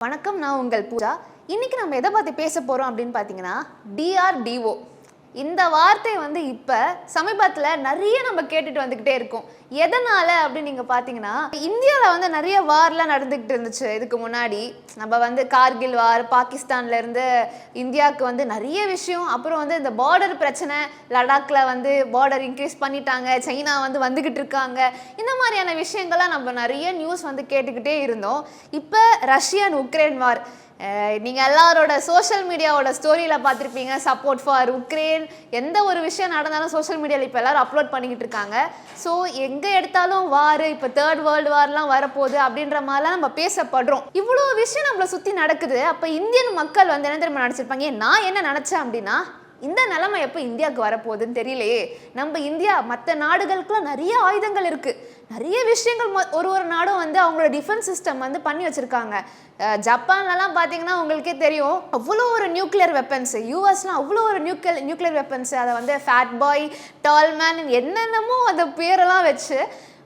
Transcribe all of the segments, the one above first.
வணக்கம் நான் உங்கள் பூஜா. இன்னைக்கு நம்ம எதை பற்றி பேச போகிறோம் அப்படின்னு பார்த்தீங்கன்னா டிஆர்டிஓ இந்த வார்த்தை வந்து இப்போ சமீபத்தில் நிறைய நம்ம கேட்டுட்டு வந்துக்கிட்டே இருக்கோம். எதனால் அப்படின்னு நீங்கள் பார்த்தீங்கன்னா இந்தியாவில் வந்து நிறைய வார்லாம் நடந்துக்கிட்டு இருந்துச்சு. இதுக்கு முன்னாடி நம்ம வந்து கார்கில் வார் பாகிஸ்தான்லேருந்து இந்தியாவுக்கு வந்து நிறைய விஷயம் அப்புறம் வந்து இந்த பார்டர் பிரச்சனை லடாக்ல வந்து பார்டர் இன்க்ரீஸ் பண்ணிட்டாங்க சைனா வந்து வந்துக்கிட்டு இருக்காங்க. இந்த மாதிரியான விஷயங்கள்லாம் நம்ம நிறைய நியூஸ் வந்து கேட்டுக்கிட்டே இருந்தோம். இப்போ ரஷ்யன் உக்ரைன் வார் நீங்கள் எல்லாரோட சோஷியல் மீடியாவோட ஸ்டோரியில் பார்த்துருப்பீங்க சப்போர்ட் ஃபார் உக்ரைன் எந்த ஒரு விஷயம் நடந்தாலும் சோஷியல் மீடியாவில் இப்போ எல்லோரும் அப்லோட் பண்ணிக்கிட்டு இருக்காங்க. ஸோ எங்கே எடுத்தாலும் வார் இப்போ தேர்ட் வேர்ல்டு வார்லாம் வரப்போகுது அப்படின்ற மாதிரிலாம் நம்ம பேசப்படுறோம். இவ்வளோ விஷயம் நம்மளை சுற்றி நடக்குது. அப்போ இந்தியன் மக்கள் வந்து என்ன தெரியுமா நினச்சிருப்பாங்க? நான் என்ன நினச்சேன் அப்படின்னா இந்த நிலைமை எப்போ இந்தியாவுக்கு வரப்போகுதுன்னு தெரியலையே. நம்ம இந்தியா மற்ற நாடுகளுக்குலாம் நிறைய ஆயுதங்கள் இருக்குது நிறைய விஷயங்கள் மொ- ஒரு ஒரு நாடும் வந்து அவங்களோட டிஃபென்ஸ் சிஸ்டம் வந்து பண்ணி வச்சுருக்காங்க. ஜப்பான்லலாம் பார்த்தீங்கன்னா உங்களுக்கே தெரியும் அவ்வளோ ஒரு நியூக்ளியர் வெப்பன்ஸ் யூஎஸ்லாம் அவ்வளோ ஒரு நியூக்ளியர் நியூக்ளியர் வெப்பன்ஸ் அதை வந்து ஃபேட் பாய் டால்மேன் என்னென்னமோ அந்த பேரெல்லாம் வச்சு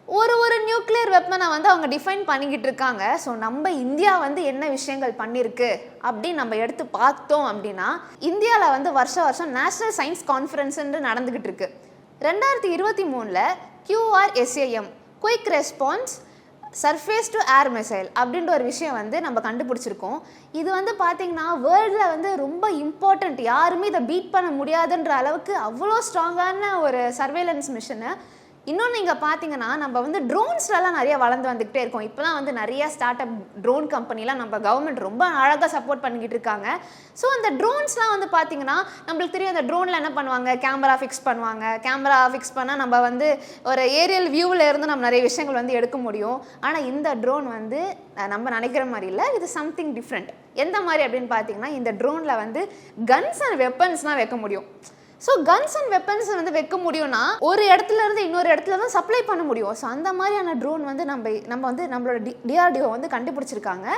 ஒரு ஒரு நியூக்ளியர் வெப்பனை வந்து அவங்க டிஃபைன் பண்ணிக்கிட்டு இருக்காங்க. ஸோ நம்ம இந்தியா வந்து என்ன விஷயங்கள் பண்ணியிருக்கு அப்படின்னு நம்ம எடுத்து பார்த்தோம் அப்படின்னா இந்தியாவில் வந்து வருஷம் வருஷம் நேஷனல் சயின்ஸ் கான்ஃபரன்ஸ்ன்று நடந்துக்கிட்டு இருக்கு. ரெண்டாயிரத்தி இருபத்தி மூணில் QRSAM quick response surface to air missile அப்படின்ற ஒரு விஷயம் வந்து நம்ம கண்டுபிடிச்சிருக்கோம். இது வந்து பார்த்தீங்கன்னா வேர்ல்டில் வந்து ரொம்ப இம்பார்ட்டண்ட் யாருமே இதை பீட் பண்ண முடியாதுன்ற அளவுக்கு அவ்வளோ ஸ்ட்ராங்கான ஒரு சர்வேலன்ஸ் மிஷனை இன்னொன்று நீங்கள் பார்த்தீங்கன்னா நம்ம வந்து ட்ரோன்ஸ்லலாம் நிறைய வளர்ந்து வந்துக்கிட்டே இருக்கோம். இப்போலாம் வந்து நிறைய ஸ்டார்ட் அப் ட்ரோன் கம்பெனிலாம் நம்ம கவர்மெண்ட் ரொம்ப அழகாக சப்போர்ட் பண்ணிக்கிட்டு இருக்காங்க. ஸோ அந்த ட்ரோன்ஸ்லாம் வந்து பார்த்தீங்கன்னா நம்மளுக்கு தெரியும் அந்த ட்ரோனில் என்ன பண்ணுவாங்க? கேமரா ஃபிக்ஸ் பண்ணுவாங்க. கேமரா ஃபிக்ஸ் பண்ணால் நம்ம வந்து ஒரு ஏரியல் வியூவில் இருந்து நம்ம நிறைய விஷயங்கள் வந்து எடுக்க முடியும். ஆனால் இந்த ட்ரோன் வந்து நம்ம நினைக்கிற மாதிரி இல்லை. இது சம்திங் டிஃப்ரெண்ட் எந்த மாதிரி அப்படின்னு பார்த்தீங்கன்னா இந்த ட்ரோனில் வந்து கன்ஸ் அண்ட் வெப்பன்ஸ்லாம் வைக்க முடியும். ஸோ கன்ஸ் அண்ட் வெப்பன்ஸ் வந்து வைக்க முடியும்னா ஒரு இடத்துல இருந்து இன்னொரு இடத்துல தான் சப்ளை பண்ண முடியும். ஸோ அந்த மாதிரியான ட்ரோன் வந்து நம்ம நம்ம வந்து நம்மளோட டி டிஆர்டிஓ வந்து கண்டுபிடிச்சிருக்காங்க.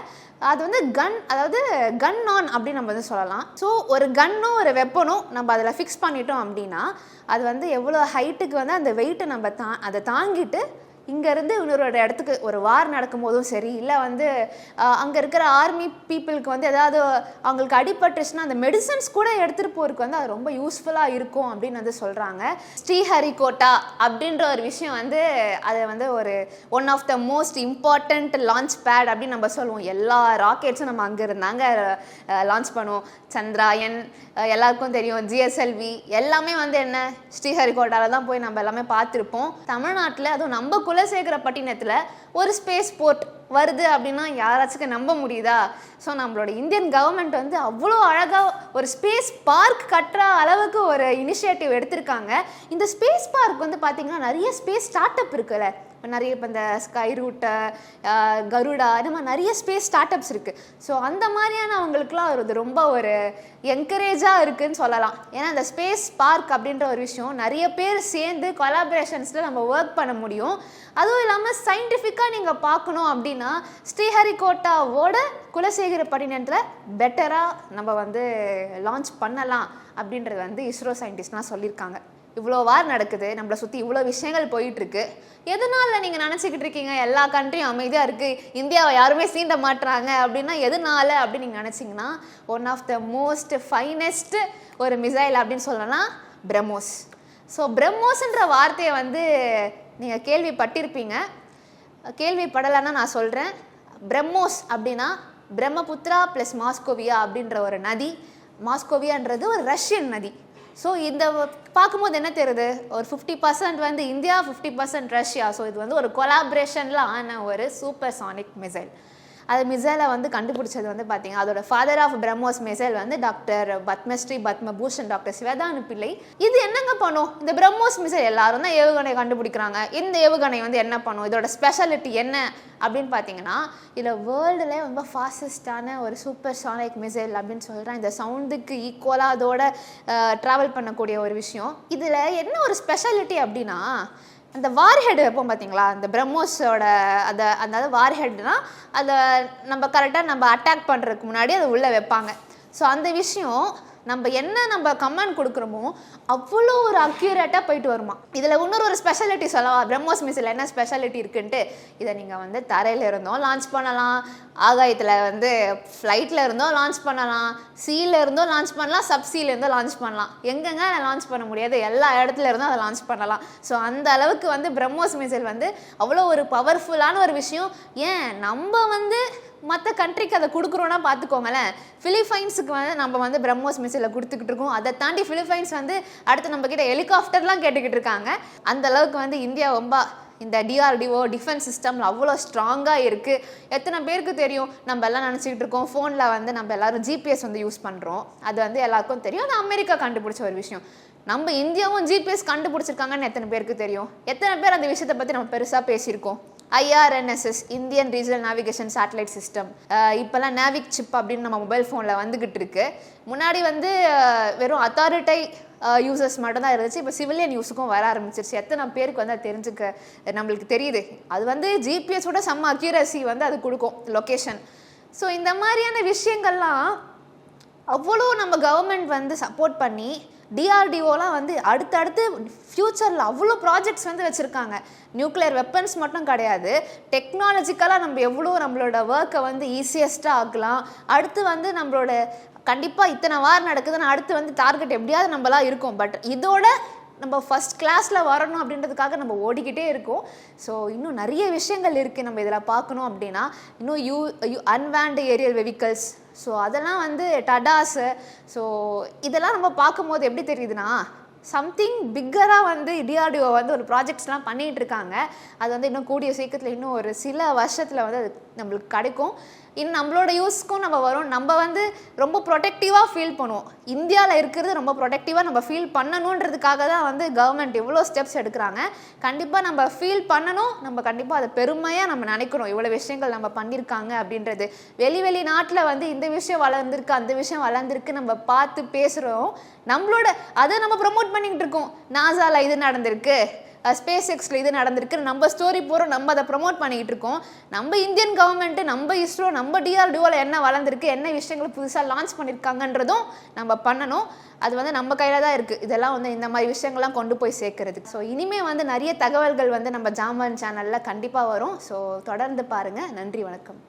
அது வந்து கன் அதாவது கன் ஆன் அப்படின்னு நம்ம வந்து சொல்லலாம். ஸோ ஒரு கன்னும் ஒரு வெப்பனும் நம்ம அதில் ஃபிக்ஸ் பண்ணிட்டோம் அப்படின்னா அது வந்து எவ்வளோ ஹைட்டுக்கு வந்து அந்த வெயிட்டை நம்ம தா அதை தாங்கிட்டு இங்கேருந்து இன்னொரு இடத்துக்கு ஒரு வார் நடக்கும் போதும் சரி இல்லை வந்து அங்கே இருக்கிற ஆர்மி பீப்புளுக்கு வந்து ஏதாவது அவங்களுக்கு அடிபட்டுச்சுன்னா அந்த மெடிசன்ஸ் கூட எடுத்துகிட்டு போகிறதுக்கு வந்து அது ரொம்ப யூஸ்ஃபுல்லாக இருக்கும் அப்படின்னு வந்து சொல்கிறாங்க ஸ்ரீஹரிகோட்டா அப்படின்ற ஒரு விஷயம் வந்து அது வந்து ஒரு one of the most important launch pad அப்படின்னு நம்ம சொல்லுவோம். எல்லா ராக்கெட்ஸும் நம்ம அங்கே இருந்தாங்க லான்ச் பண்ணுவோம். சந்திராயன் எல்லாருக்கும் தெரியும். ஜிஎஸ்எல்வி எல்லாமே வந்து என்ன ஸ்ரீஹரிகோட்டாவில் தான் போய் நம்ம எல்லாமே பார்த்துருப்போம். தமிழ்நாட்டில் அதுவும் நம்ம குலசேகரப்பட்டினத்தில் ஒரு ஸ்பேஸ் போர்ட் வருது அப்படின்னா யாராச்சும் நம்ப முடியுதா? ஸோ நம்மளோட இந்தியன் கவர்மெண்ட் வந்து அவ்வளோ அழகாக ஒரு ஸ்பேஸ் பார்க் கட்டுற அளவுக்கு ஒரு இனிஷியேட்டிவ் எடுத்திருக்காங்க. இந்த ஸ்பேஸ் பார்க் வந்து பார்த்திங்கன்னா நிறைய ஸ்பேஸ் ஸ்டார்ட் அப் இருக்குல்ல. இப்போ நிறைய இப்போ இந்த ஸ்கை ரூட்டு கருடா இந்த மாதிரி நிறைய ஸ்பேஸ் ஸ்டார்ட் அப்ஸ் இருக்குது ஸோ அந்த மாதிரியான அவங்களுக்குலாம் இது ரொம்ப ஒரு என்கரேஜாக இருக்குன்னு சொல்லலாம். ஏன்னா இந்த ஸ்பேஸ் பார்க் அப்படின்ற ஒரு விஷயம் நிறைய பேர் சேர்ந்து கொலாபரேஷன்ஸில் நம்ம ஒர்க் பண்ண முடியும். அதுவும் இல்லாமல் சயின்டிஃபிக்காக நீங்கள் பார்க்கணும் அப்படின்னு ஸ்ரீஹரிகோட்டாவோட குலசேகர குலசேகரப்பட்டினத்தில் பெட்டராக நம்ம வந்து லான்ச் பண்ணலாம் அப்படின்றது வந்து இஸ்ரோ சயின்டிஸ்ட்லாம் சொல்லியிருக்காங்க. இவ்வளோ வார் நடக்குது நம்மளை சுற்றி இவ்வளோ விஷயங்கள் போயிட்டுருக்கு. எதனால நீங்கள் நினச்சிக்கிட்டு இருக்கீங்க? எல்லா கண்ட்ரியும் அமைதியாக இருக்குது இந்தியாவை யாருமே சீண்ட மாட்டுறாங்க அப்படின்னா எதனால அப்படின்னு நீங்கள் நினச்சிங்கன்னா one of the most finest ஒரு மிசைல் அப்படின்னு சொல்லலாம் பிரம்மோஸ் ஸோ பிரம்மோஸ்ன்ற வார்த்தையை வந்து நீங்கள் கேள்விப்பட்டிருப்பீங்க. கேள்விப்படலைன்னா நான் சொல்கிறேன் பிரம்மோஸ் அப்படின்னா பிரம்மபுத்ரா ப்ளஸ் மாஸ்கோவியா அப்படின்ற ஒரு நதி. மாஸ்கோவியான்றது ஒரு ரஷ்யன் நதி. ஸோ இந்த பார்க்கும்போது என்ன தெரியுது? ஒரு ஃபிஃப்டி பர்சன்ட் வந்து India fifty percent Russia. So இது வந்து ஒரு கொலாபரேஷனில் ஆன ஒரு சூப்பர் சானிக் மிசைல் அது மிசைலை வந்து கண்டுபிடிச்சது வந்து பார்த்தீங்கன்னா அதோட ஃபாதர் ஆஃப் பிரம்மோஸ் மிசைல் வந்து டாக்டர் பத்மஸ்ரீ பத்மபூஷன் டாக்டர் சிவதானு பிள்ளை. இது என்னங்க பண்ணும்? இந்த பிரம்மோஸ் மிசைல் எல்லாரும் தான் ஏவுகணை கண்டுபிடிக்கிறாங்க. இந்த ஏவுகணை வந்து என்ன பண்ணும்? இதோட ஸ்பெஷாலிட்டி என்ன? அப்படின்னு பார்த்தீங்கன்னா இதில் வேர்ல்டில் ரொம்ப ஃபாஸ்டஸ்டான ஒரு சூப்பர் சானிக் மிசைல் அப்படின்னு சொல்கிறேன் இந்த சவுண்டுக்கு ஈக்குவலாக அதோட ட்ராவல் பண்ணக்கூடிய ஒரு விஷயம். இதில் என்ன ஒரு ஸ்பெஷாலிட்டி அப்படின்னா அந்த வார்ஹெட் வைப்போம் பார்த்தீங்களா அந்த பிரம்மோஸோட அந்த அதாவது வார்ஹெட்னா அதை நம்ம கரெக்டாக நம்ம அட்டாக் பண்ணுறதுக்கு முன்னாடி அதை உள்ளே வைப்பாங்க. ஸோ அந்த விஷயம் நம்ம என்ன நம்ம கமெண்ட் கொடுக்குறோமோ அவ்வளோ ஒரு அக்யூரேட்டாக போயிட்டு வருமா. இதில் இன்னொரு ஒரு ஸ்பெஷாலிட்டி சொல்லவா? பிரம்மோஸ் மிஸ்ஸில் என்ன ஸ்பெஷாலிட்டி இருக்குன்ட்டு இதை நீங்கள் வந்து தரையில் இருந்தோம் லான்ச் பண்ணலாம். ஆகாயத்தில் வந்து ஃப்ளைட்டில் இருந்தோம் லான்ச் பண்ணலாம். சீல இருந்தோ லான்ச் பண்ணலாம். சப்சீல இருந்தோ லான்ச் பண்ணலாம். எங்கெங்க லான்ச் பண்ண முடியாது? எல்லா இடத்துல இருந்தும் அதை லான்ச் பண்ணலாம். ஸோ அந்த அளவுக்கு வந்து பிரம்மோஸ் மிசைல் வந்து அவ்வளோ ஒரு பவர்ஃபுல்லான ஒரு விஷயம். ஏன்? நம்ம வந்து மற்ற கண்ட்ரிக்கு அதை கொடுக்குறோன்னா பார்த்துக்கோங்களேன். ஃபிலிப்பைன்ஸுக்கு வந்து நம்ம வந்து பிரம்மோஸ் மிசைலை கொடுத்துக்கிட்டு இருக்கோம். அதை தாண்டி ஃபிலிப்பைன்ஸ் வந்து அடுத்து நம்ம கிட்ட ஹெலிகாப்டர்லாம் கேட்டுக்கிட்டு இருக்காங்க. அந்த அளவுக்கு வந்து இந்தியா ரொம்ப இந்த டிஆர்டிஓ டிஃபென்ஸ் சிஸ்டமில் அவ்வளோ ஸ்ட்ராங்காக இருக்குது எத்தனை பேருக்கு தெரியும்? நம்ம எல்லாம் நினச்சிக்கிட்டு இருக்கோம். ஃபோனில் வந்து நம்ம எல்லாரும் ஜிபிஎஸ் வந்து யூஸ் பண்ணுறோம் அது வந்து எல்லாருக்கும் தெரியும். அது அமெரிக்கா கண்டுபிடிச்ச ஒரு விஷயம். நம்ம இந்தியாவும் ஜிபிஎஸ் கண்டுபிடிச்சிருக்காங்கன்னு எத்தனை பேருக்கு தெரியும்? எத்தனை பேர் அந்த விஷயத்தை பற்றி நம்ம பெருசாக பேசியிருக்கோம்? IRNSS Indian regional navigation satellite system இப்போல்லாம் நேவிக் சிப் அப்படின்னு நம்ம மொபைல் ஃபோனில் வந்துக்கிட்டு இருக்கு. முன்னாடி வந்து வெறும் அத்தாரிட்டை யூசர்ஸ் மட்டும்தான் இருந்துச்சு. இப்போ சிவிலியன் யூஸுக்கும் வர ஆரம்பிச்சிருச்சு. எத்தனை பேருக்கு வந்து அது தெரிஞ்சுக்க நம்மளுக்கு தெரியுது. அது வந்து ஜிபிஎஸோட செம்ம அக்யூரசி வந்து அது கொடுக்கும் லொக்கேஷன் ஸோ இந்த மாதிரியான விஷயங்கள்லாம் அவ்வளோ நம்ம கவர்மெண்ட் வந்து சப்போர்ட் பண்ணி டிஆர்டிஓலாம் வந்து அடுத்தடுத்து ஃப்யூச்சரில் அவ்வளோ ப்ராஜெக்ட்ஸ் வந்து வச்சுருக்காங்க. நியூக்ளியர் வெப்பன்ஸ் மட்டும் கிடையாது. டெக்னாலஜிக்கலாக நம்ம எவ்வளோ நம்மளோட ஒர்க்கை வந்து ஈஸியஸ்ட்டாக ஆக்கலாம். அடுத்து வந்து நம்மளோட கண்டிப்பாக இத்தனை வாரம் நடக்குதுன்னு அடுத்து வந்து டார்கெட் எப்படியாவது நம்மளாம் இருக்கும். பட் இதோட நம்ம ஃபஸ்ட் கிளாஸில் வரணும் அப்படின்றதுக்காக நம்ம ஓடிக்கிட்டே இருக்கோம். ஸோ இன்னும் நிறைய விஷயங்கள் இருக்குது நம்ம இதில் பார்க்கணும் அப்படின்னா இன்னும் U U unmanned aerial vehicles so அதெல்லாம் வந்து டடாஸு ஸோ இதெல்லாம் நம்ம பார்க்கும்போது எப்படி தெரியுதுன்னா சம்திங் பிக்கராக வந்து டிஆர்டிஓ வந்து ஒரு ப்ராஜெக்ட்ஸ்லாம் பண்ணிகிட்டு இருக்காங்க. அது வந்து இன்னும் கூடிய சீக்கிரத்தில் இன்னும் ஒரு சில வருஷத்தில் வந்து அது நம்மளுக்கு கிடைக்கும். இன்னும் நம்மளோட யூஸ்க்கும் நம்ம வரும். நம்ம வந்து ரொம்ப ப்ரொடெக்டிவாக ஃபீல் பண்ணுவோம். இந்தியாவில் இருக்கிறது ரொம்ப ப்ரொடெக்டிவாக நம்ம ஃபீல் பண்ணணுன்றதுக்காக தான் வந்து கவர்மெண்ட் இவ்வளோ ஸ்டெப்ஸ் எடுக்கிறாங்க. கண்டிப்பாக நம்ம ஃபீல் பண்ணணும். நம்ம கண்டிப்பாக அதை பெருமையாக நம்ம நினைக்கணும். இவ்வளோ விஷயங்கள் நம்ம பண்ணியிருக்காங்க அப்படின்றது. வெளி வெளி நாட்டில் வந்து இந்த விஷயம் வளர்ந்துருக்கு அந்த விஷயம் வளர்ந்துருக்கு நம்ம பார்த்து பேசுகிறோம் நம்மளோட அதை நம்ம ப்ரொமோட் பண்ணிக்கிட்டு இருக்கோம். நாசாவில் இது நடந்திருக்கு. ஸ்பேஸ் எக்ஸில் இது நடந்திருக்கு. நம்ம ஸ்டோரி போகிறோம் நம்ம அதை ப்ரொமோட் பண்ணிக்கிட்டு இருக்கோம். நம்ம இந்தியன் கவர்மெண்ட்டு நம்ம இஸ்ரோ நம்ம டிஆர்டிஓவில் என்ன வளர்ந்துருக்கு என்ன விஷயங்கள் புதுசாக லான்ச் பண்ணியிருக்காங்கன்றதும் நம்ம பண்ணணும். அது வந்து நம்ம கையில் தான் இருக்குது இதெல்லாம் வந்து இந்த மாதிரி விஷயங்கள்லாம் கொண்டு போய் சேர்க்கறதுக்கு. ஸோ இனிமேல் வந்து நிறைய தகவல்கள் வந்து நம்ம ஜாமான் சேனலில் கண்டிப்பாக வரும். ஸோ தொடர்ந்து பாருங்கள் நன்றி வணக்கம்.